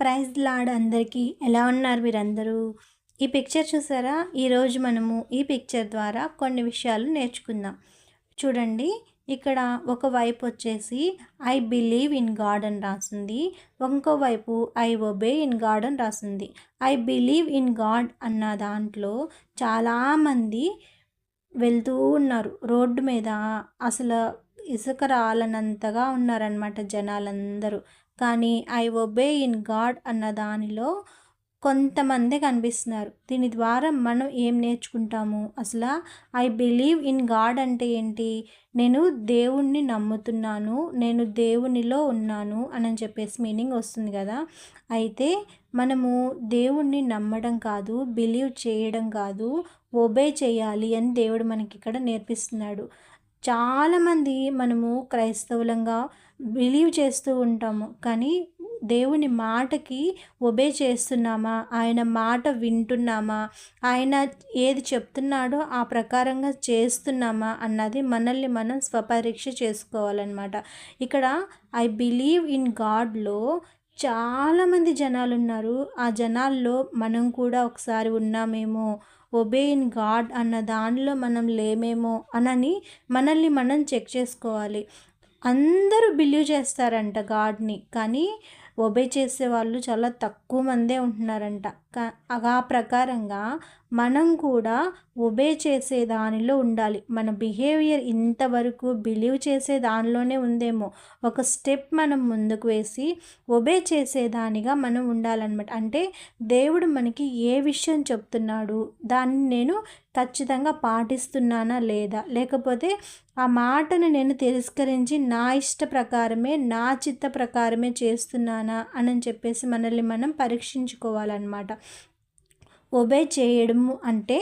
Praise lord అందరికీ. ఎలా ఉన్నారు మీరందరూ? ఈ పిక్చర్ చూసారా? ఈరోజు మనము ఈ పిక్చర్ ద్వారా కొన్ని విషయాలు నేర్చుకుందాం. చూడండి ఇక్కడ ఒక వైపు వచ్చేసి ఐ బిలీవ్ ఇన్ గాడ్ అని రాసింది. ఇంకో వైపు ఐ ఒబే ఇన్ గాడ్ అని రాసింది. ఐ బిలీవ్ ఇన్ గాడ్ అన్న దాంట్లో చాలామంది వెళ్తూ ఉన్నారు. రోడ్డు మీద అసలు ఇసుక రాలనంతగా ఉన్నారనమాట జనాలందరూ. కానీ ఐ ఒబే ఇన్ గాడ్ అన్న దానిలో కొంతమంది కనిపిస్తున్నారు. దీని ద్వారా మనం ఏం నేర్చుకుంటాము? అసలు ఐ బిలీవ్ ఇన్ గాడ్ అంటే ఏంటి? నేను దేవుణ్ణి నమ్ముతున్నాను నేను దేవునిలో ఉన్నాను అని చెప్పేసి మీనింగ్ వస్తుంది కదా? అయితే మనము దేవుణ్ణి నమ్మడం కాదు బిలీవ్ చేయడం కాదు ఒబే చేయాలి అని దేవుడు మనకి ఇక్కడ నేర్పిస్తున్నాడు. చాలామంది మనము క్రైస్తవులంగా బిలీవ్ చేస్తూ ఉంటాము. కానీ దేవుని మాటకి ఒబే చేస్తున్నామా? ఆయన మాట వింటున్నామా? ఆయన ఏది చెప్తున్నాడో ఆ ప్రకారంగా చేస్తున్నామా? అన్నది మనల్ని మనం స్వపరీక్ష చేసుకోవాలన్నమాట. ఇక్కడ ఐ బిలీవ్ ఇన్ గాడ్లో చాలామంది జనాలు ఉన్నారు ఆ జనాల్లో మనం కూడా ఒకసారి ఉన్నామేమో ఒబే ఇన్ గాడ్ అన్న దానిలో మనం లేమేమో అనని మనల్ని మనం చెక్ చేసుకోవాలి. అందరూ బిలీవ్ చేస్తారంట గాడ్ని. కానీ ఒబే చేసే వాళ్ళు చాలా తక్కువ మందే ఉంటున్నారంట. ఆ ప్రకారంగా మనం కూడా ఒబే చేసే దానిలో ఉండాలి. మన బిహేవియర్ ఇంతవరకు బిలీవ్ చేసే దానిలోనే ఉందేమో. ఒక స్టెప్ మనం ముందుకు వేసి ఒబే చేసేదానిగా మనం ఉండాలన్నమాట. అంటే దేవుడు మనకి ఏ విషయం చెప్తున్నాడు దాన్ని నేను ఖచ్చితంగా పాటిస్తున్నానా లేదా? లేకపోతే ఆ మాటను నేను తిరస్కరించి నా ఇష్ట ప్రకారమే నా చిత్త ప్రకారమే చేస్తున్నానా అని చెప్పేసి మనల్ని మనం పరీక్షించుకోవాలన్నమాట. ఒబే చేయడము అంటే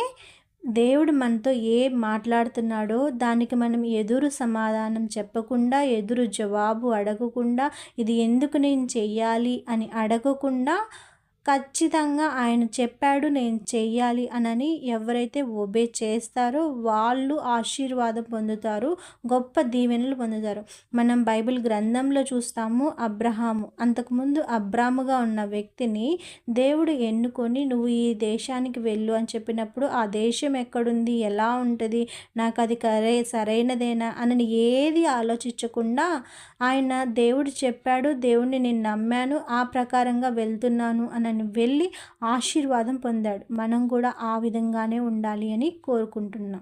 దేవుడు మనతో ఏ మాట్లాడుతున్నాడో దానికి మనం ఎదురు సమాధానం చెప్పకుండా ఎదురు జవాబు అడగకుండా ఇది ఎందుకు నేను చెయ్యాలి అని అడగకుండా ఖచ్చితంగా ఆయన చెప్పాడు నేను చెయ్యాలి అనని ఎవరైతే ఒబే చేస్తారో వాళ్ళు ఆశీర్వాదం పొందుతారు గొప్ప దీవెనలు పొందుతారు. మనం బైబిల్ గ్రంథంలో చూస్తాము అబ్రహాము. అంతకుముందు అబ్రాముగా ఉన్న వ్యక్తిని దేవుడు ఎన్నుకొని నువ్వు ఈ దేశానికి వెళ్ళు అని చెప్పినప్పుడు ఆ దేశం ఎక్కడుంది ఎలా ఉంటుంది నాకు అది కరే సరైనదేనా అని ఏది ఆలోచించకుండా ఆయన దేవుడు చెప్పాడు దేవుడిని నేను నమ్మాను ఆ ప్రకారంగా వెళ్తున్నాను అని ఆయన వెళ్ళి ఆశీర్వాదం పొందాడు. మనం కూడా ఆ విధంగానే ఉండాలి అని కోరుకుంటున్నాం.